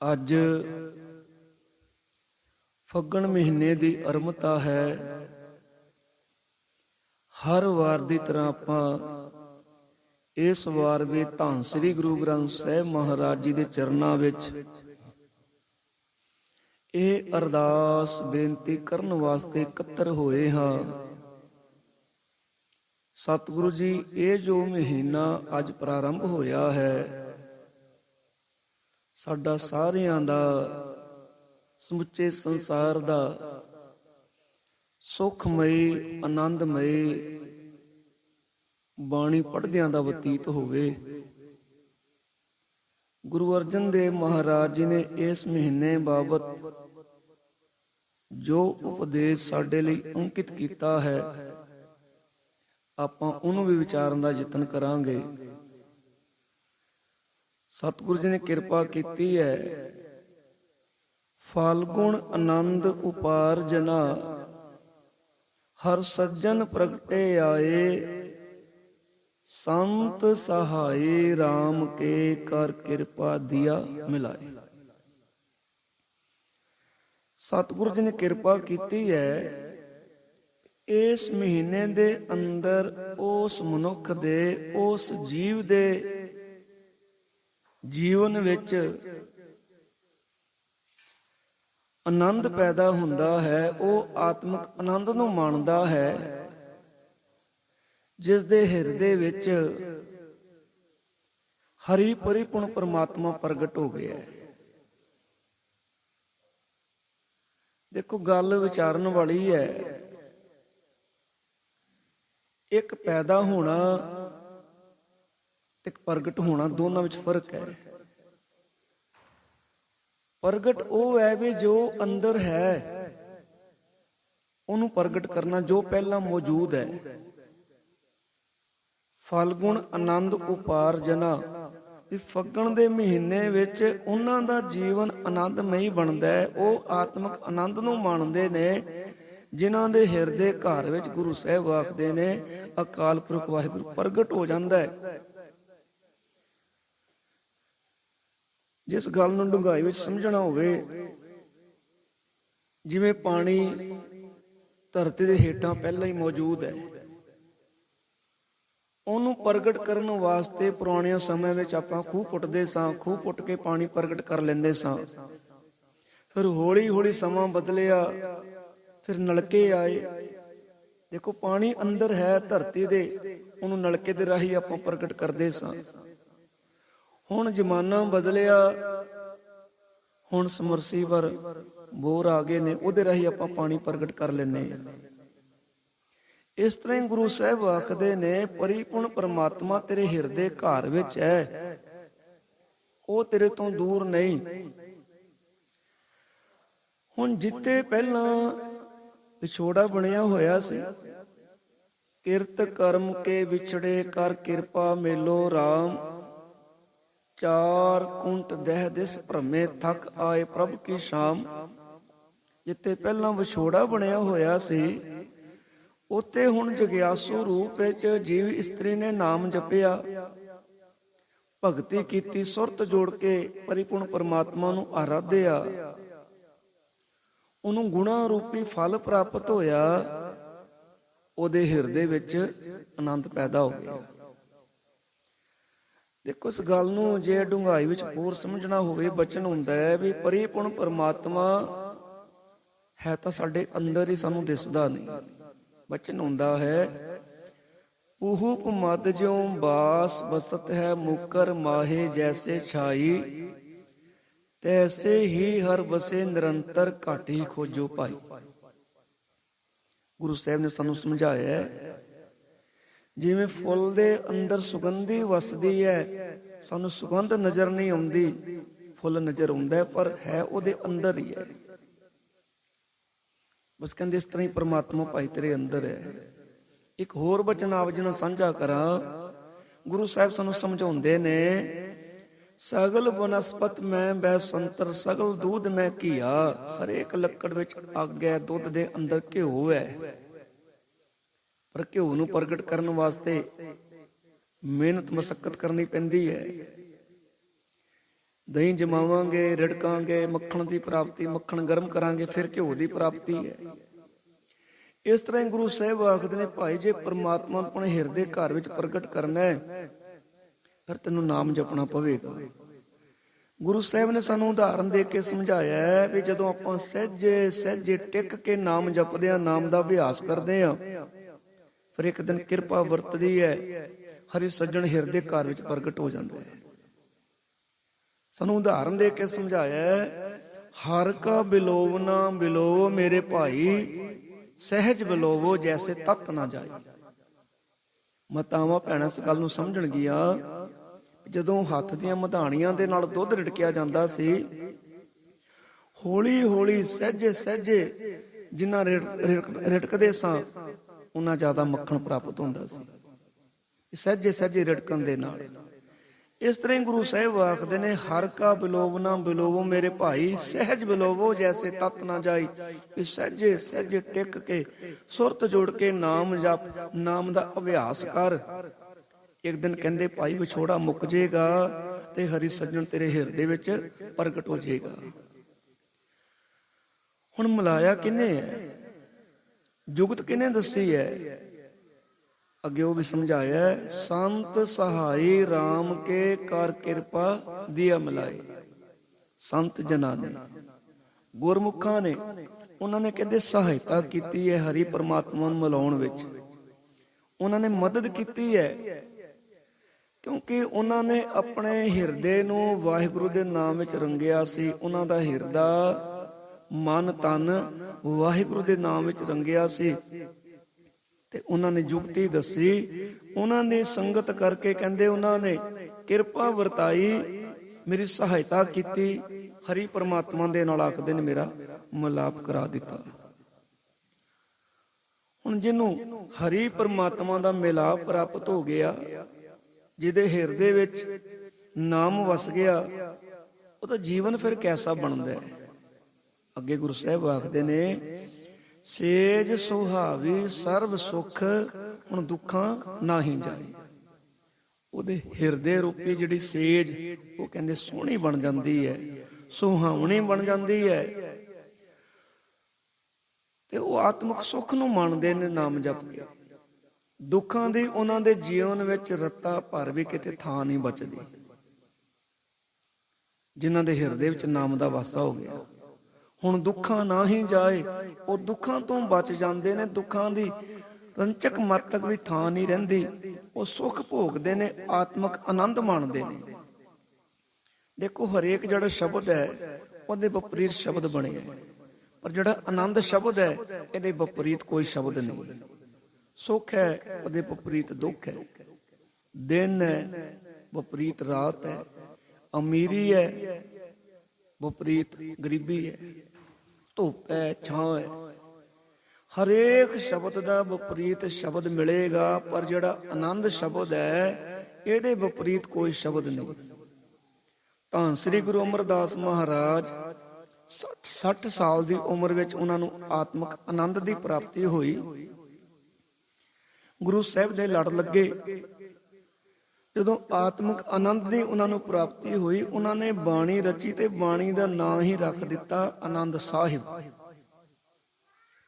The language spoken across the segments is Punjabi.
ਅੱਜ ਫੱਗਣ ਮਹੀਨੇ ਦੀ ਅਰਮਤਾ ਹੈ। ਹਰ ਵਾਰ ਦੀ ਤਰ੍ਹਾਂ ਆਪਾਂ ਇਸ ਵਾਰ ਵੀ ਧੰਨ ਸ੍ਰੀ ਗੁਰੂ ਗ੍ਰੰਥ ਸਾਹਿਬ ਮਹਾਰਾਜ ਜੀ ਦੇ ਚਰਨਾਂ ਵਿੱਚ ਇਹ ਅਰਦਾਸ ਬੇਨਤੀ ਕਰਨ ਵਾਸਤੇ ਇਕੱਤਰ ਹੋਏ ਹਾਂ। ਸਤਿਗੁਰੂ ਜੀ, ਇਹ ਜੋ ਮਹੀਨਾ ਅੱਜ ਪ੍ਰਾਰੰਭ ਹੋਇਆ ਹੈ ਸਾਡਾ ਸਾਰਿਆਂ ਦਾ, ਸਮੁੱਚੇ ਸੰਸਾਰ ਦਾ ਸੁਖਮਈ, ਆਨੰਦਮਈ ਬਾਣੀ ਪੜ੍ਹਦਿਆਂ ਦਾ ਬਤੀਤ ਹੋਵੇ। ਗੁਰੂ ਅਰਜਨ ਦੇਵ ਮਹਾਰਾਜ ਜੀ ਨੇ ਇਸ ਮਹੀਨੇ ਬਾਬਤ ਜੋ ਉਪਦੇਸ਼ ਸਾਡੇ ਲਈ ਅੰਕਿਤ ਕੀਤਾ ਹੈ, ਆਪਾਂ ਉਹਨੂੰ ਵੀ ਵਿਚਾਰਨ ਦਾ ਯਤਨ ਕਰਾਂਗੇ। ਸਤਿਗੁਰੂ ਜੀ ਨੇ ਕਿਰਪਾ ਕੀਤੀ ਹੈ। ਫਾਲਗੁਣ ਆਨੰਦ ਉਪਾਰਜਨਾ ਹਰ ਸੱਜਣ ਪ੍ਰਗਟੇ ਆਏ, ਸੰਤ ਸਹਾਈ RAM ਕੇ ਕਰ ਕਿਰਪਾ ਦਿਆ ਮਿਲਾਏ। ਸਤਿਗੁਰੂ ਜੀ ਨੇ ਕਿਰਪਾ ਕੀਤੀ ਹੈ, ਇਸ ਮਹੀਨੇ ਦੇ ਅੰਦਰ ਉਸ ਮਨੁੱਖ ਦੇ, ਉਸ ਜੀਵ ਦੇ ਜੀਵਨ ਵਿੱਚ ਆਨੰਦ ਪੈਦਾ ਹੁੰਦਾ ਹੈ, ਉਹ ਆਤਮਿਕ ਆਨੰਦ ਨੂੰ ਮਾਣਦਾ ਹੈ, ਜਿਸ ਦੇ ਹਿਰਦੇ ਵਿੱਚ ਹਰੀ ਪਰਿਪੂਰਨ ਪਰਮਾਤਮਾ ਪ੍ਰਗਟ ਹੋ ਗਿਆ ਹੈ। ਦੇਖੋ, ਗੱਲ ਵਿਚਾਰਨ ਵਾਲੀ ਹੈ। ਇੱਕ ਪੈਦਾ ਹੋਣਾ ਇੱਕ ਪ੍ਰਗਟ ਹੋਣਾ, ਦੋਨਾਂ ਵਿੱਚ ਫ਼ਰਕ ਹੈ। ਪ੍ਰਗਟ ਉਹ ਹੈ ਵੀ ਜੋ ਅੰਦਰ ਹੈ, ਉਹਨੂੰ ਪ੍ਰਗਟ ਕਰਨਾ ਜੋ ਪਹਿਲਾਂ ਮੌਜੂਦ ਹੈ। ਫਲਗੁਣ ਆਨੰਦ ਉਪਾਰਜਨਾ ਵੀ ਫੱਗਣ ਦੇ ਮਹੀਨੇ ਵਿੱਚ ਉਹਨਾਂ ਦਾ ਜੀਵਨ ਆਨੰਦਮਈ ਬਣਦਾ ਹੈ, ਉਹ ਆਤਮਿਕ ਆਨੰਦ ਨੂੰ ਮਾਣਦੇ ਨੇ, ਜਿਨ੍ਹਾਂ ਦੇ ਹਿਰਦੇ ਘਰ ਵਿੱਚ ਗੁਰੂ ਸਾਹਿਬ ਆਖਦੇ ਨੇ, ਅਕਾਲ ਪੁਰਖ ਵਾਹਿਗੁਰੂ, ਪ੍ਰਗਟ ਹੋ ਜਾਂਦਾ ਹੈ। ਜਿਸ ਗੱਲ ਨੂੰ ਡੂੰਘਾਈ ਵਿੱਚ ਸਮਝਣਾ ਹੋਵੇ, ਜਿਵੇਂ ਪਾਣੀ ਧਰਤੀ ਦੇ ਹੇਠਾਂ ਪਹਿਲਾਂ ਹੀ ਮੌਜੂਦ ਹੈ। ਉਹਨੂੰ ਪ੍ਰਗਟ ਕਰਨ ਵਾਸਤੇ ਪੁਰਾਣਿਆਂ ਸਮੇਂ ਵਿੱਚ ਆਪਾਂ ਖੂਹ ਪੁੱਟਦੇ ਸਾਂ, ਖੂਹ ਪੁੱਟ ਕੇ ਪਾਣੀ ਪ੍ਰਗਟ ਕਰ ਲੈਂਦੇ ਸਾਂ। ਫਿਰ ਹੌਲੀ ਹੌਲੀ ਸਮਾਂ ਬਦਲਿਆ, ਫਿਰ ਨਲਕੇ ਆਏ। ਦੇਖੋ, ਪਾਣੀ ਅੰਦਰ ਹੈ, ਧਰਤੀ ਦੇ, ਉਹਨੂੰ ਨਲਕੇ ਦੇ ਰਾਹੀਂ ਆਪਾਂ ਪ੍ਰਗਟ ਕਰਦੇ ਸਾਂ। ਹੁਣ ਜ਼ਮਾਨਾ ਬਦਲਿਆ। ਹੁਣ ਸਮਰਸੀਵਰ ਬੋਰ ਆ ਗਏ ਨੇ, ਉਹਦੇ ਰਾਹੀਂ ਆਪਾਂ ਪਾਣੀ ਪ੍ਰਗਟ ਕਰ ਲੈਨੇ ਆ ਇਸ ਤਰ੍ਹਾਂ ਗੁਰੂ ਸਾਹਿਬ ਆਖਦੇ ਨੇ, ਪਰਿਪੂਰਨ ਪਰਮਾਤਮਾ ਤੇਰੇ ਹਿਰਦੇ ਘਰ ਵਿੱਚ ਹੈ। ਉਹ ਤੇਰੇ ਤੋਂ ਦੂਰ ਨਹੀਂ। ਹੁਣ ਜਿੱਤੇ ਪਹਿਲਾਂ ਵਿਛੋੜਾ ਬਣਿਆ ਹੋਇਆ ਸੀ, ਕਿਰਤ ਕਰਮ ਕੇ ਵਿਛੜੇ ਕਰ ਕਿਰਪਾ ਮੇਲੋ RAM ਚਾਰ ਕੁੰਟ ਦਹਿ ਦਿਸ ਭ੍ਰਮੇ ਥਕ ਆਏ ਪ੍ਰਭ ਕੀ ਸ਼ਾਮ। ਜਿੱਤੇ ਪਹਿਲਾਂ ਵਿਛੋੜਾ ਬਣਿਆ ਹੋਇਆ ਸੀ ਉਤੇ ਹੁਣ ਜਗਿਆਸੂ ਰੂਪ ਵਿੱਚ ਜੀਵ ਇਸਤਰੀ ਨੇ ਨਾਮ ਜਪਿਆ। ਭਗਤੀ ਕੀਤੀ ਸੁਰਤ ਜੋੜ ਕੇ ਪਰਿਪੂਰਨ ਪਰਮਾਤਮਾ ਨੂੰ ਆਰਾਧਿਆ। ਉਹਨੂੰ ਗੁਣਾ ਰੂਪੀ ਫਲ ਪ੍ਰਾਪਤ ਹੋਇਆ। ਉਹਦੇ ਹਿਰਦੇ ਵਿੱਚ ਆਨੰਦ ਪੈਦਾ ਹੋ ਗਿਆ। ਦੇਖੋ, ਇਸ ਗੱਲ ਨੂੰ ਜੇ ਡੂੰਘਾਈ ਵਿੱਚ ਪੂਰ ਸਮਝਣਾ ਹੋਵੇ, ਬਚਨ ਹੁੰਦਾ ਹੈ ਵੀ ਪਰਿਪੂਰਨ ਪਰਮਾਤਮਾ ਹੈ ਤਾਂ ਸਾਡੇ ਅੰਦਰ ਹੀ ਸਾਨੂੰ ਦਿਸਦਾ ਨਹੀਂ। ਬਚਨ ਹੁੰਦਾ ਹੈ ਪੂਹੂਪ ਮਦ ਜਿਉ ਬਾਸ ਬਸਤ ਹੈ ਮੁਕਰ ਮਾਹੇ ਜੈਸੇ ਛਾਈ, ਤੈਸੇ ਹੀ ਹਰ ਬਸੇ ਨਿਰੰਤਰ ਘਾਟੀ ਖੋਜੋ ਭਾਈ। ਗੁਰੂ ਸਾਹਿਬ ਨੇ ਸਾਨੂੰ ਸਮਝਾਇਆ ਹੈ ਜਿਵੇਂ ਫੁੱਲ ਦੇ ਅੰਦਰ ਸੁਗੰਧੀ ਵਸਦੀ ਹੈ, ਸਾਨੂੰ ਸੁਗੰਧ ਨਜ਼ਰ ਨਹੀਂ ਆਉਂਦੀ, ਫੁੱਲ ਨਜ਼ਰ ਆਉਂਦਾ ਪਰ ਹੈ ਉਹਦੇ ਅੰਦਰ ਹੀ ਹੈ। ਬਸ ਕਹਿੰਦੇ ਇਸ ਤਰ੍ਹਾਂ ਹੀ ਪ੍ਰਮਾਤਮਾ ਭਾਈ ਤੇਰੇ ਅੰਦਰ ਹੈ। ਇੱਕ ਹੋਰ ਬਚਨ ਆਪ ਜੀ ਨਾਲ ਸਾਂਝਾ ਕਰਾਂ। ਗੁਰੂ ਸਾਹਿਬ ਸਾਨੂੰ ਸਮਝਾਉਂਦੇ ਨੇ, ਸਗਲ ਬਨਸਪਤ ਮੈਂ ਬੈ ਸੰਤਰ, ਸਗਲ ਦੂਧ ਮੈਂ ਕੀਆ ਹਰੇਕ ਲੱਕੜ ਵਿੱਚ ਅੱਗ ਹੈ ਦੁੱਧ ਦੇ ਅੰਦਰ ਘਿਓ ਹੈ। ਪਰ ਘਿਓ ਨੂੰ ਪ੍ਰਗਟ ਕਰਨ ਵਾਸਤੇ ਮਿਹਨਤ, ਮਸਕਤ ਕਰਨੀ ਪੈਂਦੀ ਹੈ। ਦਹੀਂ ਜਮਾਵਾਂਗੇ, ਰਿੜਕਾਂਗੇ, ਮੱਖਣ ਦੀ ਪ੍ਰਾਪਤੀ, ਮੱਖਣ ਗਰਮ ਕਰਾਂਗੇ, ਫਿਰ ਘਿਓ ਦੀ ਪ੍ਰਾਪਤੀ ਹੈ। ਇਸ ਤਰ੍ਹਾਂ ਗੁਰੂ ਸਾਹਿਬ ਆਖਦੇ ਨੇ, ਭਾਈ, ਜੇ ਪ੍ਰਮਾਤਮਾ ਆਪਣੇ ਹਿਰਦੇ ਘਰ ਵਿੱਚ ਪ੍ਰਗਟ ਕਰਨਾ ਹੈ, ਫਿਰ ਤੈਨੂੰ ਨਾਮ ਜਪਣਾ ਪਵੇਗਾ। ਗੁਰੂ ਸਾਹਿਬ ਨੇ ਸਾਨੂੰ ਉਦਾਹਰਨ ਦੇ ਕੇ ਸਮਝਾਇਆ ਹੈ ਵੀ ਜਦੋਂ ਆਪਾਂ ਸਹਿਜੇ ਸਹਿਜੇ ਟਿਕ ਕੇ ਨਾਮ ਜਪਦੇ ਆ ਨਾਮ ਦਾ ਅਭਿਆਸ ਕਰਦੇ ਆ ਪਰ ਇੱਕ ਦਿਨ ਕਿਰਪਾ ਵਰਤਦੀ ਹੈ, ਹਰੀ ਸੱਜਣ ਹਿਰਦੇ ਘਰ ਵਿੱਚ ਪ੍ਰਗਟ ਹੋ ਜਾਂਦਾ ਹੈ ਸਾਨੂੰ ਉਦਾਹਰਨ ਦੇ ਕੇ ਸਮਝਾਇਆ ਹਰ ਕਾ ਬਿਲੋਵਨਾ ਬਿਲੋਵ ਮੇਰੇ ਭਾਈ, ਸਹਿਜ ਬਿਲੋਵੋ ਜੈਸੇ ਤਤ ਨਾ ਜਾਏ ਮਤਾਵਾਂ ਭੈਣਾਂ, ਇਸ ਗੱਲ ਨੂੰ ਸਮਝਣ ਗਿਆ, ਜਦੋਂ ਹੱਥ ਦੀਆਂ ਮਧਾਣੀਆਂ ਦੇ ਨਾਲ ਦੁੱਧ ਰਿੜਕਿਆ ਜਾਂਦਾ ਸੀ ਹੌਲੀ ਹੌਲੀ ਸਹਿਜੇ ਸਹਿਜੇ ਜਿੰਨਾ ਰਿੜ- ਸਾਂ ਉਹਨਾਂ ਜ਼ਿਆਦਾ ਮੱਖਣ ਪ੍ਰਾਪਤ ਹੁੰਦਾ ਸੀ। ਸਹਿਜੇ ਸਹਿਜੇ ਰਿੜਕਣ ਦੇ ਨਾਲ। ਇਸ ਤਰ੍ਹਾਂ ਗੁਰੂ ਸਾਹਿਬ ਆਖਦੇ ਨੇ, ਹਰ ਕਾ ਬਿਲੋਵ ਬਿਲੋਵੋ ਮੇਰੇ ਭਾਈ, ਸਹਿਜ ਬਿਲੋਵੋ ਜੈਸੇ ਤਤ ਨਾ ਜਾਈ। ਵੀ ਸਹਿਜੇ ਸਹਿਜੇ ਟਿਕ ਕੇ, ਸੁਰਤ ਜੋੜ ਕੇ ਨਾਮ ਜਪ, ਨਾਮ ਦਾ ਅਭਿਆਸ ਕਰ। ਇੱਕ ਦਿਨ ਕਹਿੰਦੇ, ਭਾਈ ਵਿਛੋੜਾ ਮੁੱਕ ਜਾਏਗਾ ਤੇ ਹਰੀ ਸੱਜਣ ਤੇਰੇ ਹਿਰਦੇ ਵਿੱਚ ਪ੍ਰਗਟ ਹੋ ਜਾਏਗਾ ਹੁਣ ਮਲਾਇਆ ਕਿਨੇ ਹੈ? ਜੁਗਤ ਕਿਨੇ ਦੱਸੀ ਹੈ? ਅੱਗੇ ਉਹ ਵੀ ਸਮਝਾਇਆ, ਸੰਤ ਸਹਾਈ RAM ਕੇ ਕਰ ਕਿਰਪਾ ਦਿਆ ਮਲਾਏ ਸੰਤ ਜਨਾਂ ਨੇ ਗੁਰਮੁਖਾਂ ਨੇ, ਉਹਨਾਂ ਨੇ ਕਹਿੰਦੇ ਸਹਾਇਤਾ ਕੀਤੀ ਹੈ ਹਰੀ ਪਰਮਾਤਮਾ ਨੂੰ ਮਿਲਾਉਣ ਵਿੱਚ। ਉਹਨਾਂ ਨੇ ਮਦਦ ਕੀਤੀ ਹੈ, ਕਿਉਂਕਿ ਉਹਨਾਂ ਨੇ ਆਪਣੇ ਹਿਰਦੇ ਨੂੰ ਵਾਹਿਗੁਰੂ ਦੇ ਨਾਮ ਵਿੱਚ ਰੰਗਿਆ ਸੀ। ਉਹਨਾਂ ਦਾ ਹਿਰਦਾ ਮਨ ਤਨ ਵਾਹਿਗੁਰੂ ਦੇ ਨਾਮ ਵਿੱਚ ਰੰਗਿਆ ਸੀ। ਤੇ ਉਹਨਾਂ ਨੇ ਜੁਗਤੀ ਦੱਸੀ। ਉਹਨਾਂ ਦੀ ਸੰਗਤ ਕਰਕੇ ਕਹਿੰਦੇ ਉਹਨਾਂ ਨੇ, ਕਿਰਪਾ ਵਰਤਾਈ, ਮੇਰੀ ਸਹਾਇਤਾ ਕੀਤੀ। ਹਰੀ ਪਰਮਾਤਮਾ ਦੇ ਨਾਲ ਆਖਦੇ ਨੇ, ਮੇਰਾ ਮਲਾਪ ਕਰਾ ਦਿੱਤਾ। ਹੁਣ ਜਿਹਨੂੰ ਹਰੀ ਪਰਮਾਤਮਾ ਦਾ ਮਿਲਾਪ ਪ੍ਰਾਪਤ ਹੋ ਗਿਆ, ਜਿਹਦੇ ਹਿਰਦੇ ਵਿੱਚ ਨਾਮ ਵਸ ਗਿਆ, ਉਹਦਾ ਜੀਵਨ ਫਿਰ ਕੈਸਾ ਬਣਦਾ ਹੈ? ਅੱਗੇ ਗੁਰੂ ਸਾਹਿਬ ਆਖਦੇ ਨੇ, ਸੇਜ ਸੁਹਾਵੀ ਸਰਬ ਸੁਖ, ਹੁਣ ਦੁੱਖਾਂ ਨਾਹੀ ਜਾਏ ਉਹਦੇ ਹਿਰਦੇ ਰੂਪੀ ਜਿਹੜੀ ਸੇਜ, ਉਹ ਕਹਿੰਦੇ ਸੋਹਣੀ ਬਣ ਜਾਂਦੀ ਹੈ, ਸੁਹਾਵਣੀ ਬਣ ਜਾਂਦੀ ਹੈ। ਤੇ ਉਹ ਆਤਮਿਕ ਸੁੱਖ ਨੂੰ ਮੰਨਦੇ ਨੇ ਨਾਮ ਜਪ ਕੇ। ਦੁੱਖਾਂ ਦੀ ਉਹਨਾਂ ਦੇ ਜੀਵਨ ਵਿੱਚ ਰੱਤਾ ਭਰ ਵੀ ਕਿਤੇ ਥਾਂ ਨਹੀਂ ਬਚਦੀ। ਜਿਨ੍ਹਾਂ ਦੇ ਹਿਰਦੇ ਵਿੱਚ ਨਾਮ ਦਾ ਵਾਸਾ ਹੋ ਗਿਆ। ਹੁਣ ਦੁੱਖਾਂ ਨਾ ਹੀ ਜਾਏ। ਉਹ ਦੁੱਖਾਂ ਤੋਂ ਬਚ ਜਾਂਦੇ ਨੇ ਦੁੱਖਾਂ ਦੀ। ਰੰਚਕ ਮਤ ਵੀ ਥਾਂ ਨਹੀਂ ਰਹਿੰਦੀ। ਉਹ ਸੁੱਖ ਭੋਗਦੇ ਨੇ, ਆਤਮਿਕ ਆਨੰਦ ਮਾਣਦੇ ਨੇ। ਦੇਖੋ, ਹਰੇਕ ਜਿਹੜਾ ਸ਼ਬਦ ਹੈ, ਉਹਦੇ ਵਿਪਰੀਤ ਸ਼ਬਦ ਬਣੇ ਹੈ ਪਰ ਜਿਹੜਾ ਆਨੰਦ ਸ਼ਬਦ ਹੈ, ਇਹਦੇ ਵਿਪਰੀਤ ਕੋਈ ਸ਼ਬਦ ਨਹੀਂ। ਸੁੱਖ ਹੈ, ਉਹਦੇ ਵਿਪਰੀਤ ਦੁੱਖ ਹੈ। ਦਿਨ ਹੈ, ਵਿਪਰੀਤ ਰਾਤ ਹੈ। ਅਮੀਰੀ ਹੈ, ਵਿਪਰੀਤ ਗਰੀਬੀ ਹੈ। ਧੁੱਪ ਛਾਂ ਹਰੇਕ ਸ਼ਬਦ ਦਾ ਵਿਪਰੀਤ ਸ਼ਬਦ ਮਿਲੇਗਾ, ਪਰ ਜਿਹੜਾ ਆਨੰਦ ਸ਼ਬਦ ਹੈ, ਇਹਦੇ ਵਿਪਰੀਤ ਕੋਈ ਸ਼ਬਦ ਨਹੀਂ। ਤਾਂ ਸ੍ਰੀ ਗੁਰੂ ਅਮਰਦਾਸ ਮਹਾਰਾਜ 60 60 ਸਾਲ ਦੀ ਉਮਰ ਵਿੱਚ ਉਹਨਾਂ ਨੂੰ ਆਤਮਿਕ ਆਨੰਦ ਦੀ ਪ੍ਰਾਪਤੀ ਹੋਈ। ਗੁਰੂ ਸਾਹਿਬ ਦੇ ਲੜ ਲੱਗੇ। ਜਦੋਂ ਆਤਮਿਕ ਆਨੰਦ ਦੀ ਉਹਨਾਂ ਨੂੰ ਪ੍ਰਾਪਤੀ ਹੋਈ, ਉਹਨਾਂ ਨੇ ਬਾਣੀ ਰਚੀ ਤੇ ਬਾਣੀ ਦਾ ਨਾਂ ਹੀ ਰੱਖ ਦਿੱਤਾ, ਆਨੰਦ ਸਾਹਿਬ।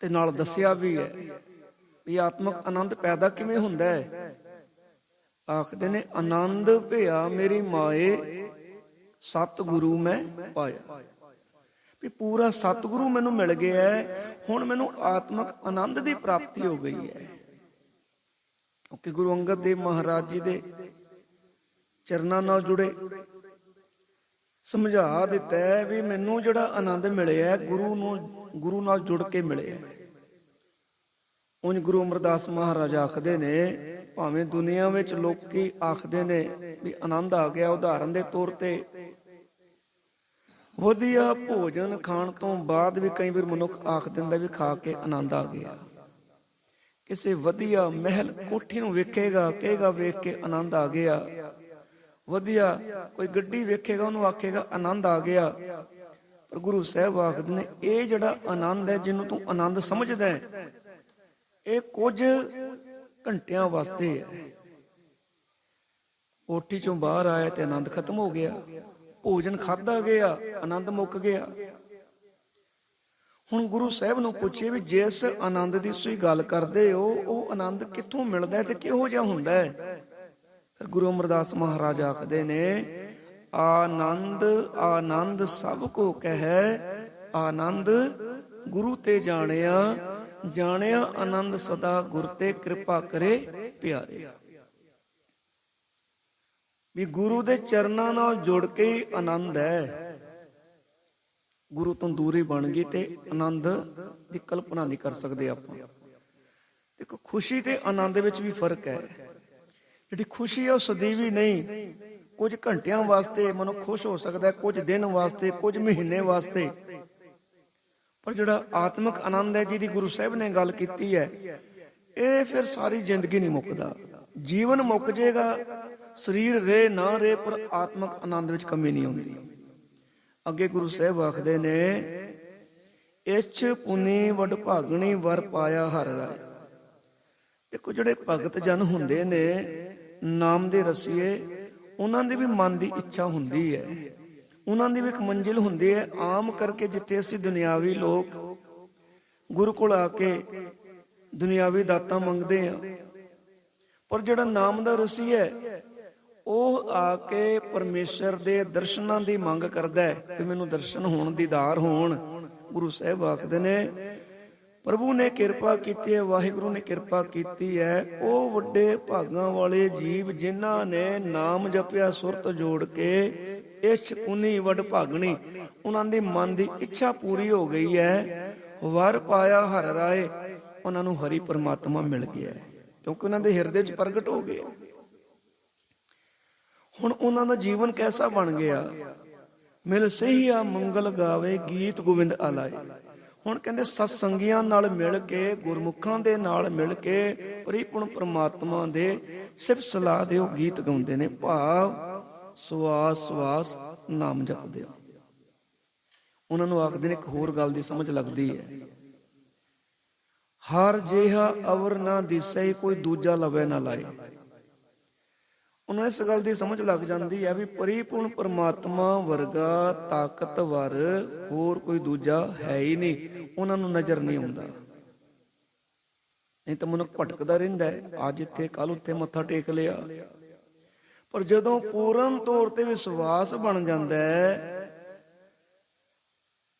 ਤੇ ਨਾਲ ਦੱਸਿਆ ਵੀ ਹੈ ਵੀ ਆਤਮਿਕ ਆਨੰਦ ਪੈਦਾ ਕਿਵੇਂ ਹੁੰਦਾ ਹੈ? ਆਖਦੇ ਨੇ, ਆਨੰਦ ਭਿਆ ਮੇਰੀ ਮਾਏ, ਸਤਿਗੁਰੂ ਮੈਂ ਪਾਇਆ। ਵੀ ਪੂਰਾ ਸਤਿਗੁਰੂ ਮੈਨੂੰ ਮਿਲ ਗਿਆ ਹੈ, ਹੁਣ ਮੈਨੂੰ ਆਤਮਿਕ ਆਨੰਦ ਦੀ ਪ੍ਰਾਪਤੀ ਹੋ ਗਈ ਹੈ। ਕਿਉਂਕਿ ਗੁਰੂ ਅੰਗਦ ਦੇਵ ਮਹਾਰਾਜ ਜੀ ਦੇ ਚਰਨਾਂ ਨਾਲ ਜੁੜੇ। ਸਮਝਾ ਦਿੱਤਾ ਵੀ ਮੈਨੂੰ ਜਿਹੜਾ ਆਨੰਦ ਮਿਲਿਆ ਗੁਰੂ ਨੂੰ, ਗੁਰੂ ਨਾਲ ਜੁੜ ਕੇ ਮਿਲਿਆ ਹੈ। ਗੁਰੂ ਅਮਰਦਾਸ ਮਹਾਰਾਜ ਆਖਦੇ ਨੇ, ਭਾਵੇਂ ਦੁਨੀਆ ਵਿੱਚ ਲੋਕੀ ਆਖਦੇ ਨੇ ਵੀ ਆਨੰਦ ਆ ਗਿਆ, ਉਦਾਹਰਨ ਦੇ ਤੌਰ ਤੇ ਵਧੀਆ ਭੋਜਨ ਖਾਣ ਤੋਂ ਬਾਅਦ ਵੀ ਕਈ ਵਾਰ ਮਨੁੱਖ ਆਖ ਦਿੰਦਾ ਵੀ ਖਾ ਕੇ ਆਨੰਦ ਆ ਗਿਆ। ਕਿਸੇ ਵਧੀਆ ਮਹਿਲ ਕੋਠੀ ਨੂੰ ਵੇਖੇਗਾ, ਕਹੇਗਾ ਵੇਖ ਕੇ ਆਨੰਦ ਆ ਗਿਆ। ਵਧੀਆ, ਕੋਈ ਗੱਡੀ ਵੇਖੇਗਾ, ਉਹਨੂੰ ਆਖੇਗਾ, ਆਨੰਦ ਆ ਗਿਆ। ਪਰ ਗੁਰੂ ਸਾਹਿਬ ਆਖਦੇ ਨੇ, ਇਹ ਜਿਹੜਾ ਆਨੰਦ ਹੈ, ਜਿਹਨੂੰ ਤੂੰ ਆਨੰਦ ਸਮਝਦਾ ਹੈ, ਇਹ ਕੁਝ ਘੰਟਿਆਂ ਵਾਸਤੇ ਹੈ। ਕੋਠੀ ਚੋਂ ਬਾਹਰ ਆਇਆ ਤੇ ਆਨੰਦ ਖਤਮ ਹੋ ਗਿਆ। ਭੋਜਨ ਖਾਦਾ ਗਿਆ, ਆਨੰਦ ਮੁੱਕ ਗਿਆ। ਹੁਣ ਗੁਰੂ ਸਾਹਿਬ ਨੂੰ ਪੁੱਛੇ ਵੀ ਜਿਸ ਆਨੰਦ ਦੀ ਤੁਸੀਂ ਗੱਲ ਕਰਦੇ ਹੋ, ਉਹ ਆਨੰਦ ਕਿੱਥੋਂ ਮਿਲਦਾ ਤੇ ਕਿਹੋ ਜਿਹਾ ਹੁੰਦਾ ਹੈ? ਗੁਰੂ ਅਮਰਦਾਸ ਮਹਾਰਾਜ ਆਖਦੇ ਨੇ, ਆਨੰਦ ਆਨੰਦ ਸਭ ਕੋ ਕਹੈ, ਆਨੰਦ ਗੁਰੂ ਤੇ ਜਾਣਿਆ ਜਾਣਿਆ ਆਨੰਦ ਸਦਾ ਗੁਰ ਤੇ ਕਿਰਪਾ ਕਰੇ ਪਿਆਰੇ। ਵੀ ਗੁਰੂ ਦੇ ਚਰਨਾਂ ਨਾਲ ਜੁੜ ਕੇ ਆਨੰਦ ਹੈ। ਗੁਰੂ ਤੋਂ ਦੂਰੀ ਬਣ ਗਈ ਤੇ ਆਨੰਦ ਦੀ ਕਲਪਨਾ ਨਹੀਂ ਕਰ ਸਕਦੇ ਆਪਾਂ। ਦੇਖੋ, ਖੁਸ਼ੀ ਤੇ ਆਨੰਦ ਵਿੱਚ ਵੀ ਫ਼ਰਕ ਹੈ। ਜਿਹੜੀ ਖੁਸ਼ੀ ਹੈ ਉਹ ਸਦੀਵੀ ਨਹੀਂ। ਕੁਝ ਘੰਟਿਆਂ ਵਾਸਤੇ ਮਨੁ ਖੁਸ਼ ਹੋ ਸਕਦਾ ਹੈ, ਕੁਝ ਦਿਨ ਵਾਸਤੇ, ਕੁਝ ਮਹੀਨੇ ਵਾਸਤੇ। ਪਰ ਜਿਹੜਾ ਆਤਮਿਕ ਆਨੰਦ ਹੈ, ਜਿਹਦੀ ਗੁਰੂ ਸਾਹਿਬ ਨੇ ਗੱਲ ਕੀਤੀ ਹੈ, ਇਹ ਫਿਰ ਸਾਰੀ ਜ਼ਿੰਦਗੀ ਨਹੀਂ ਮੁੱਕਦਾ। ਜੀਵਨ ਮੁੱਕ ਜਾਏਗਾ, ਸਰੀਰ ਰੇ ਨਾ ਰੇ, ਪਰ ਆਤਮਿਕ ਆਨੰਦ ਵਿੱਚ ਕਮੀ ਨਹੀਂ ਆਉਂਦੀ। ਅੱਗੇ ਗੁਰੂ ਸਾਹਿਬ ਆਖਦੇ ਨੇ, ਇਛ ਪੁਨੀ ਵਡ ਭਾਗਣੀ, ਵਰ ਪਾਇਆ ਹਰ ਰਾਏ ਦੇਖੋ ਜਿਹੜੇ ਭਗਤ ਜਨ ਹੁੰਦੇ ਨੇ ਨਾਮ ਦੇ ਰਸੀਏ, ਉਹਨਾਂ ਦੀ ਵੀ ਮਨ ਦੀ ਇੱਛਾ ਹੁੰਦੀ ਹੈ। ਉਹਨਾਂ ਦੀ ਵੀ ਇੱਕ ਮੰਜ਼ਿਲ ਹੁੰਦੀ ਹੈ। ਆਮ ਕਰਕੇ ਜਿੱਥੇ ਅਸੀਂ ਦੁਨਿਆਵੀ ਲੋਕ ਗੁਰੂ ਕੋਲ ਆ ਕੇ ਦੁਨਿਆਵੀ ਦਾਤਾਂ ਮੰਗਦੇ ਆ ਪਰ ਜਿਹੜਾ ਨਾਮ ਦਾ ਰਸੀ ਹੈ, ਉਹ ਆ ਕੇ ਪਰਮੇਸ਼ਰ ਦੇ ਦਰਸ਼ਨਾਂ ਦੀ ਮੰਗ ਕਰਦਾ ਹੈ ਕਿ ਮੈਨੂੰ ਦਰਸ਼ਨ ਹੋਣ ਦੀਦਾਰ ਹੋਣ। ਗੁਰੂ ਸਾਹਿਬ ਆਖਦੇ ਨੇ ਪ੍ਰਭੂ ਨੇ ਕਿਰਪਾ ਕੀਤੀ ਹੈ, ਵਾਹਿਗੁਰੂ ਨੇ ਕਿਰਪਾ ਕੀਤੀ ਹੈ। ਉਹ ਵੱਡੇ ਭਾਗਾਂ ਵਾਲੇ ਜੀਵ ਜਿਨ੍ਹਾਂ ਨੇ ਨਾਮ ਜਪਿਆ, ਸੁਰਤ ਜੋੜ ਕੇ ਇਛ ਉਨੀ ਵੱਡ ਭਾਗਣੀ, ਉਹਨਾਂ ਦੀ ਮਨ ਦੀ ਇੱਛਾ ਪੂਰੀ ਹੋ ਗਈ ਹੈ। ਵਰ ਪਾਇਆ ਹਰ ਰਾਏ, ਉਹਨਾਂ ਨੂੰ ਹਰੀ ਪਰਮਾਤਮਾ ਮਿਲ ਗਿਆ ਹੈ, ਕਿਉਂਕਿ ਉਹਨਾਂ ਦੇ ਹਿਰਦੇ 'ਚ ਪ੍ਰਗਟ ਹੋ ਗਿਆ ਹੁਣ ਉਹਨਾਂ ਦਾ ਜੀਵਨ ਕੈਸਾ ਬਣ ਗਿਆ? ਮਿਲ ਸਹੀਆ ਮੰਗਲ ਗਾਵੇ, ਗੀਤ ਗੋਬਿੰਦ ਆਲਾਏ। ਹੁਣ ਕਹਿੰਦੇ ਸਤਸੰਗੀਆਂ ਨਾਲ ਮਿਲ ਕੇ, ਗੁਰਮੁਖਾਂ ਦੇ ਨਾਲ ਮਿਲ ਕੇ, ਪਰਿਪੂਰਨ ਪ੍ਰਮਾਤਮਾ ਦੇ ਸਿਫਤ ਸਲਾਹ ਦੇ ਉਹ ਗੀਤ ਗਾਉਂਦੇ ਨੇ, ਭਾਵ ਸਵਾਸ ਸਵਾਸ ਨਾਮ ਜਪਦੇ ਆ। ਉਹਨਾਂ ਨੂੰ ਆਖਦੇ ਨੇ ਇੱਕ ਹੋਰ ਗੱਲ ਦੀ ਸਮਝ ਲੱਗਦੀ ਹੈ। ਹਰ ਜਿਹਾ ਅਵਰ ਨਾ ਦਿਸੈ, ਕੋਈ ਦੂਜਾ ਲਵੇ ਨਾ ਲਾਏ। ਉਹਨੂੰ ਇਸ ਗੱਲ ਦੀ ਸਮਝ ਲੱਗ ਜਾਂਦੀ ਹੈ ਵੀ ਪਰਿਪੂਰਨ ਪਰਮਾਤਮਾ ਵਰਗਾ ਤਾਕਤਵਰ ਹੋਰ ਕੋਈ ਦੂਜਾ ਹੈ ਹੀ ਨਹੀਂ। ਉਹਨਾਂ ਨੂੰ ਨਜ਼ਰ ਨਹੀਂ ਆਉਂਦਾ। ਨਹੀਂ ਤਾਂ ਮਨੁੱਖ ਭਟਕਦਾ ਰਹਿੰਦਾ ਹੈ। ਅੱਜ ਇੱਥੇ ਕੱਲ ਉੱਥੇ ਮੱਥਾ ਟੇਕ ਲਿਆ। ਪਰ ਜਦੋਂ ਪੂਰਨ ਤੌਰ ਤੇ ਵਿਸ਼ਵਾਸ ਬਣ ਜਾਂਦਾ ਹੈ,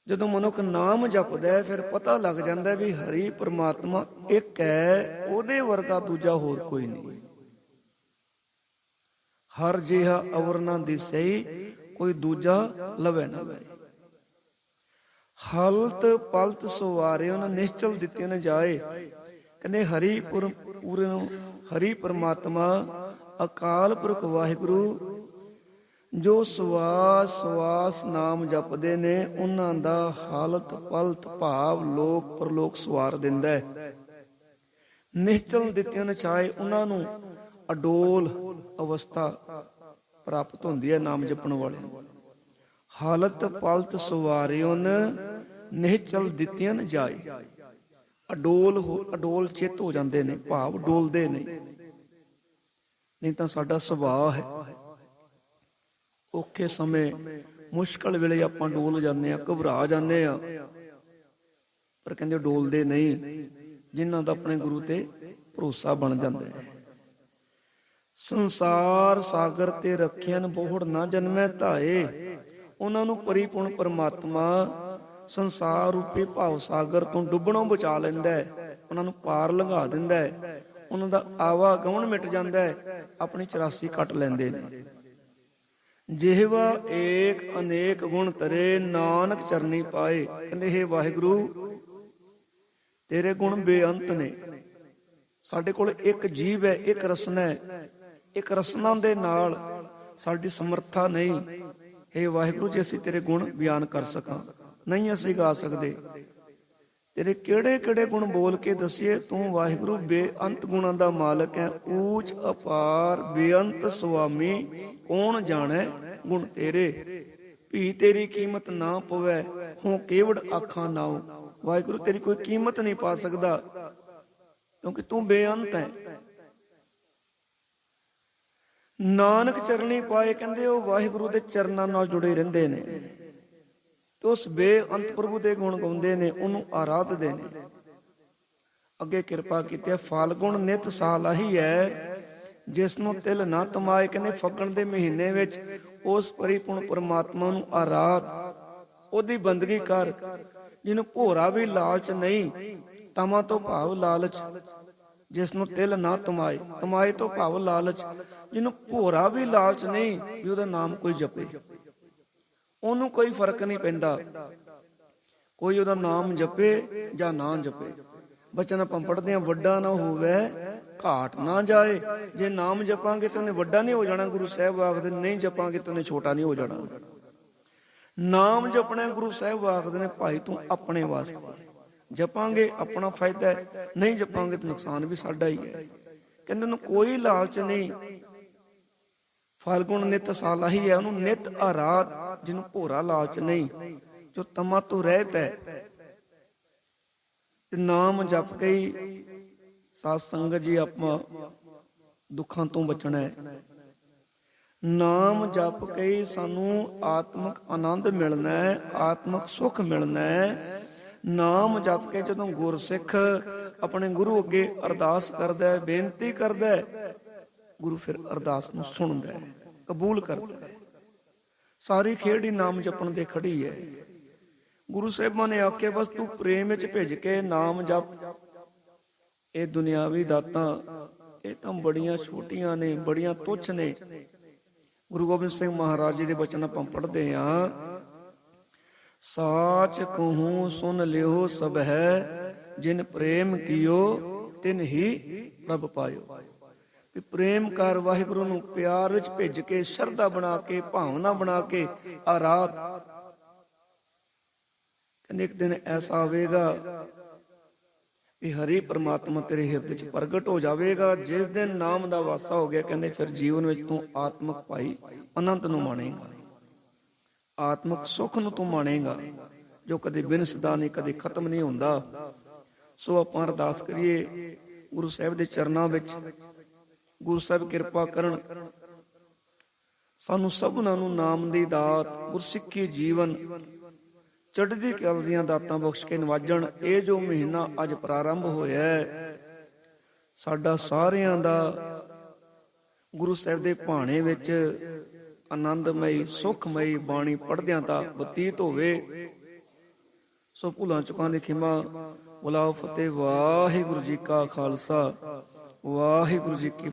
ਜਦੋਂ ਮਨੁੱਖ ਨਾਮ ਜਪਦਾ ਹੈ, ਫਿਰ ਪਤਾ ਲੱਗ ਜਾਂਦਾ ਵੀ ਹਰੀ ਪਰਮਾਤਮਾ ਇੱਕ ਹੈ, ਉਹਦੇ ਵਰਗਾ ਦੂਜਾ ਹੋਰ ਕੋਈ ਨਹੀਂ। ਹਰ ਜਿਹਾ ਅਵਰਨਾ ਨਾ ਦਿਸਈ ਕੋਈ ਦੂਜਾ ਲਵੇ ਨਾ ਲਵੇ। ਹਲਤ ਪਲਤ ਸਵਾਰੇ ਉਹਨਾਂ ਨਿਸ਼ਚਲ ਦਿੱਤੇ ਨ ਜਾਏ। ਕਹਿੰਦੇ, ਹਰੀ ਪੁਰ ਹਰੀ ਪਰਮਾਤਮਾ, ਅਕਾਲ ਪੁਰਖ ਵਾਹਿਗੁਰੂ, ਜੋ ਸਵਾਸ ਸਵਾਸ ਨਾਮ ਜਪਦੇ ਨੇ, ਉਹਨਾਂ ਦਾ ਹਾਲਤ ਪਲਤ ਭਾਵ ਲੋਕ ਪਰਲੋਕ ਸਵਾਰ ਦਿੰਦਾ ਹੈ। ਨਿਸ਼ਚਲ ਦਿੱਤਿਆਂ ਨਛਾਏ ਉਹਨਾਂ ਨੂੰ ਅਡੋਲ ਅਵਸਥਾ ਪ੍ਰਾਪਤ ਹੁੰਦੀ ਹੈ ਨਾਮ ਜਪਣ ਵਾਲਿਆਂ ਨੂੰ। ਹਾਲਤ ਪਲਤ ਸਵਾਰਿਓਨ ਨਿਹਚਲ ਦਿੱਤਿਆਂ ਨ ਜਾਏ। ਅਡੋਲ ਅਡੋਲ ਚਿੱਤ ਹੋ ਜਾਂਦੇ ਨੇ, ਭਾਵ ਡੋਲਦੇ ਨੇ। ਨਹੀਂ ਤਾਂ ਸਾਡਾ ਸੁਭਾਅ ਹੈ। ਔਖੇ ਸਮੇਂ ਮੁਸ਼ਕਲ ਵੇਲੇ ਆਪਾਂ ਡੋਲ ਜਾਂਦੇ ਆ ਘਬਰਾ ਜਾਂਦੇ ਆ ਪਰ ਕਹਿੰਦੇ ਡੋਲਦੇ ਨਹੀਂ। ਜਿਨ੍ਹਾਂ ਦਾ ਆਪਣੇ ਗੁਰੂ ਤੇ ਭਰੋਸਾ ਬਣ ਜਾਂਦਾ ਹੈ। ਸੰਸਾਰ ਸਾਗਰ ਤੇ ਰੱਖਿਆਨ ਬੋਹੜ ਨਾ ਜਨਮੈ ਧਾਏ। ਉਹਨਾਂ ਨੂੰ ਪਰਿਪੂਰਨ ਪਰਮਾਤਮਾ ਸੰਸਾਰ ਰੂਪੀ ਭਾਵ ਸਾਗਰ ਤੋਂ ਡੁੱਬਣੋਂ ਬਚਾ ਲੈਂਦਾ ਹੈ। ਉਹਨਾਂ ਨੂੰ ਪਾਰ ਲੰਘਾ ਦਿੰਦਾ ਹੈ। ਉਹਨਾਂ ਦਾ ਆਵਾ ਗਵਣ ਮਿਟ ਜਾਂਦਾ ਹੈ। ਆਪਣੀ 84 ਕੱਟ ਲੈਂਦੇ ਨੇ। ਜਿਹਵਾ ਏਕ ਅਨੇਕ ਗੁਣ ਤਰੇ ਨਾਨਕ ਚਰਨੀ ਪਾਏ। ਕਹਿੰਦੇ, ਹੈ ਵਾਹਿਗੁਰੂ, ਤੇਰੇ ਗੁਣ ਬੇਅੰਤ ਨੇ। ਸਾਡੇ ਕੋਲ ਇੱਕ ਜੀਵ ਹੈ, ਇੱਕ ਰਸਨਾ ਹੈ। ਇੱਕ ਰਸਨਾ ਦੇ ਨਾਲ ਸਾਡੀ ਸਮਰੱਥਾ ਨਹੀਂ। ਹੈ ਵਾਹਿਗੁਰੂ ਜੀ, ਅਸੀਂ ਤੇਰੇ ਗੁਣ ਬਿਆਨ ਕਰ ਸਕਾਂ। ਨਹੀਂ ਅਸੀਂ ਗਾ ਸਕਦੇ। ਤੇਰੇ ਕਿਹੜੇ ਕਿਹੜੇ ਗੁਣ ਬੋਲ ਕੇ ਦਸੀਏ? ਤੂੰ ਵਾਹਿਗੁਰੂ, ਬੇਅੰਤ ਗੁਣਾਂ ਦਾ ਮਾਲਕ ਹੈ ਊਚ, ਅਪਾਰ, ਬੇਅੰਤ ਸੁਆਮੀ, ਕੌਣ ਜਾਣੈ ਗੁਣ ਤੇਰੇ? ਭੀ ਤੇਰੀ ਕੀਮਤ ਨਾ ਪਵੇ, ਹੂੰ ਕੇਵੜ ਆਖਾਂ ਨਾਉ। ਵਾਹਿਗੁਰੂ, ਤੇਰੀ ਕੋਈ ਕੀਮਤ ਨਹੀਂ ਪਾ ਸਕਦਾ, ਕਿਉਂਕਿ ਤੂੰ ਬੇਅੰਤ ਹੈ ਨਾਨਕ ਚਰਣੀ ਪਾਏ ਕਹਿੰਦੇ ਉਹ ਵਾਹਿਗੁਰੂ ਦੇ ਚਰਨਾਂ ਨਾਲ ਜੁੜੇ ਰਹਿੰਦੇ ਨੇ। ਤੇ ਉਸ ਬੇਅੰਤ ਪ੍ਰਭੂ ਦੇ ਗੁਣ ਗਾਉਂਦੇ ਨੇ, ਉਹਨੂੰ ਆਰਾਧਦੇ ਨੇ। ਅੱਗੇ ਕਿਰਪਾ ਕੀਤੀ ਫਾਲਗੁਣ ਨਿਤ ਸਾਲਾਹੀ ਹੈ। ਜਿਸ ਨੂੰ ਤਿਲ ਨਾ ਤਮਾਏ ਕਹਿੰਦੇ ਫੱਗਣ ਦੇ ਮਹੀਨੇ ਵਿੱਚ ਉਸ ਪਰਿਪੂਰਨ ਪਰਮਾਤਮਾ ਨੂੰ ਆਰਾਧ, ਉਹਦੀ ਬੰਦਗੀ ਕਰ। ਜਿਹਨੂੰ ਭੋਰਾ ਵੀ ਲਾਲਚ ਨਹੀਂ, ਤਮਾ ਤੋਂ ਭਾਵ ਲਾਲਚ। ਜਿਸ ਨੂੰ ਤਿਲ ਨਾ ਤਮਾਏ ਤਮਾਏ ਤੋਂ ਭਾਵ ਲਾਲਚ। ਜਿਹਨੂੰ ਭੋਰਾ ਵੀ ਲਾਲਚ ਨਹੀਂ ਵੀ ਉਹਦਾ ਨਾਮ ਕੋਈ ਜਪੇ। ਉਹਨੂੰ ਕੋਈ ਫ਼ਰਕ ਨਹੀਂ ਪੈਂਦਾ। ਕੋਈ ਉਹਦਾ ਨਾਮ ਜਪੇ ਜਾਂ ਨਾ ਜਪੇ। ਬਚਨ ਆਪਾਂ ਪੜਦੇ ਆ ਵੱਡਾ ਨਾ ਹੋਵੇ, ਘਾਟ ਨਾ ਜਾਏ। ਜੇ ਨਾਮ ਜਪਾਂਗੇ ਤਾਂ ਉਹਨੇ ਵੱਡਾ ਨਹੀਂ ਹੋ ਜਾਣਾ, ਗੁਰੂ ਸਾਹਿਬ ਆਖਦੇ ਨਹੀਂ ਜਪਾਂਗੇ ਤਾਂ ਉਹਨੇ ਛੋਟਾ ਨਹੀਂ ਹੋ ਜਾਣਾ। ਨਾਮ ਜਪਣਾ ਗੁਰੂ ਸਾਹਿਬ ਆਖਦੇ ਨੇ, ਭਾਈ ਤੂੰ ਆਪਣੇ ਵਾਸਤੇ। ਜਪਾਂਗੇ, ਆਪਣਾ ਫਾਇਦਾ ਹੈ। ਨਹੀਂ ਜਪਾਂਗੇ ਤਾਂ ਨੁਕਸਾਨ ਵੀ ਸਾਡਾ ਹੀ ਹੈ। ਕਹਿੰਦੇ ਨੂੰ ਕੋਈ ਲਾਲਚ ਨਹੀਂ। ਫਾਲਗੁਣ ਨਿਤ ਸਾਲਾਹੀ ਹੈ, ਉਹਨੂੰ ਨਿਤ ਆਰਾਧ, ਜਿਹਨੂੰ ਭੋਰਾ ਲਾਲਚ ਨਹੀਂ, ਜੋ ਤਮਾ ਤੋਂ ਰਹਿਤ ਹੈ। ਤੇ ਨਾਮ ਜਪ ਕੇ ਹੀ ਸਾਧ ਸੰਗਤ ਜੀ ਆਪਾਂ ਦੁੱਖਾਂ ਤੋਂ ਬਚਣਾ ਹੈ। ਨਾਮ ਜਪ ਕੇ ਸਾਨੂੰ ਆਤਮਿਕ ਆਨੰਦ ਮਿਲਣਾ ਹੈ, ਆਤਮਿਕ ਸੁਖ ਮਿਲਣਾ ਹੈ। ਨਾਮ ਜਪ ਕੇ ਜਦੋਂ ਗੁਰਸਿੱਖ ਆਪਣੇ ਗੁਰੂ ਅੱਗੇ ਅਰਦਾਸ ਕਰਦਾ ਹੈ, ਬੇਨਤੀ ਕਰਦਾ ਹੈ ਗੁਰੂ ਫਿਰ ਅਰਦਾਸ ਨੂੰ ਸੁਣਦਾ ਹੈ, ਕਬੂਲ ਕਰਦਾ ਹੈ। ਸਾਰੀ ਖੇਡ ਹੀ ਨਾਮ ਜਪਣ ਦੇ ਖੜੀ ਹੈ। ਗੁਰੂ ਸਾਹਿਬਾਂ ਨੇ ਆਖਿਆ, ਬਸ ਤੂੰ ਪ੍ਰੇਮ ਵਿੱਚ ਭਿੱਜ ਕੇ ਨਾਮ ਜਪ। ਇਹ ਦੁਨਿਆਵੀ ਦਾਤਾਂ, ਇਹ ਤਾਂ ਬੜੀਆਂ ਛੋਟੀਆਂ ਨੇ, ਬੜੀਆਂ ਤੁੱਛ ਨੇ। ਗੁਰੂ ਗੋਬਿੰਦ ਸਿੰਘ ਮਹਾਰਾਜ ਜੀ ਦੇ ਬਚਨ ਆਪਾਂ ਪੜ੍ਹਦੇ ਆਂ ਸਾਚ ਕਹੂੰ, ਸੁਨ ਲਿਓ ਸਭ ਹੈ, ਜਿਨ ਪ੍ਰੇਮ ਕੀਓ, ਤਿਨ ਹੀ ਪ੍ਰਭ ਪਾਇਓ। ਵੀ ਪ੍ਰੇਮ ਕਰ ਵਾਹਿਗੁਰੂ ਨੂੰ ਪਿਆਰ ਵਿੱਚ ਭਿੱਜ ਕੇ, ਸ਼ਰਧਾ ਬਣਾ ਕੇ, ਭਾਵਨਾ ਬਣਾ ਕੇ ਆਰਾਧ ਕਹਿੰਦੇ ਇੱਕ ਦਿਨ ਐਸਾ ਆਵੇਗਾ ਵੀ ਹਰੀ ਪ੍ਰਮਾਤਮਾ ਤੇਰੇ ਹਿਰਦੇ 'ਚ ਪ੍ਰਗਟ ਹੋ ਜਾਵੇਗਾ। ਜਿਸ ਦਿਨ ਨਾਮ ਦਾ ਵਾਸਾ ਹੋ ਗਿਆ, ਕਹਿੰਦੇ ਫਿਰ ਜੀਵਨ ਵਿੱਚ ਤੂੰ ਆਤਮਿਕ ਭਾਈ ਅਨੰਤ ਨੂੰ ਮਾਣੇਗਾ। ਆਤਮਿਕ ਸੁੱਖ ਨੂੰ ਤੂੰ ਮਾਣੇਗਾ, ਜੋ ਕਦੇ ਬਿਨਸਦਾ ਨਹੀਂ, ਕਦੇ ਖਤਮ ਨਹੀਂ ਹੁੰਦਾ। ਸੋ ਆਪਾਂ ਅਰਦਾਸ ਕਰੀਏ ਗੁਰੂ ਸਾਹਿਬ ਦੇ ਚਰਨਾਂ ਵਿੱਚ ਗੁਰੂ ਸਾਹਿਬ ਕਿਰਪਾ ਕਰਨ। ਸਾਨੂੰ ਸਭਨਾਂ ਨੂੰ ਨਾਮ ਦੀ ਦਾਤ, ਗੁਰਸਿੱਖੀ ਜੀਵਨ, ਚੜ੍ਹਦੀ ਕਲ ਦੀਆਂ ਦਾਤਾਂ ਬਖਸ਼ ਕੇ ਨਵਾਜਣ। ਇਹ ਜੋ ਮਹੀਨਾ ਅੱਜ ਪ੍ਰਾਰੰਭ ਹੋਇਆ ਹੈ, ਸਾਡਾ ਸਾਰਿਆਂ ਦਾ ਗੁਰੂ ਸਾਹਿਬ ਦੇ ਭਾਣੇ ਵਿੱਚ ਆਨੰਦਮਈ, ਸੁਖਮਈ ਬਾਣੀ ਪੜ੍ਹਦਿਆਂ ਦਾ ਬਤੀਤ ਹੋਵੇ। ਸੋ ਭੁੱਲਾਂ ਚੁਕਾਂ ਦੇ ਖਿਮਾ, ਬੁਲਾਓ ਫਤਿਹ। ਵਾਹਿਗੁਰੂ ਜੀ ਕਾ ਖਾਲਸਾ, ਵਾਹਿਗੁਰੂ ਜੀ ਕੀ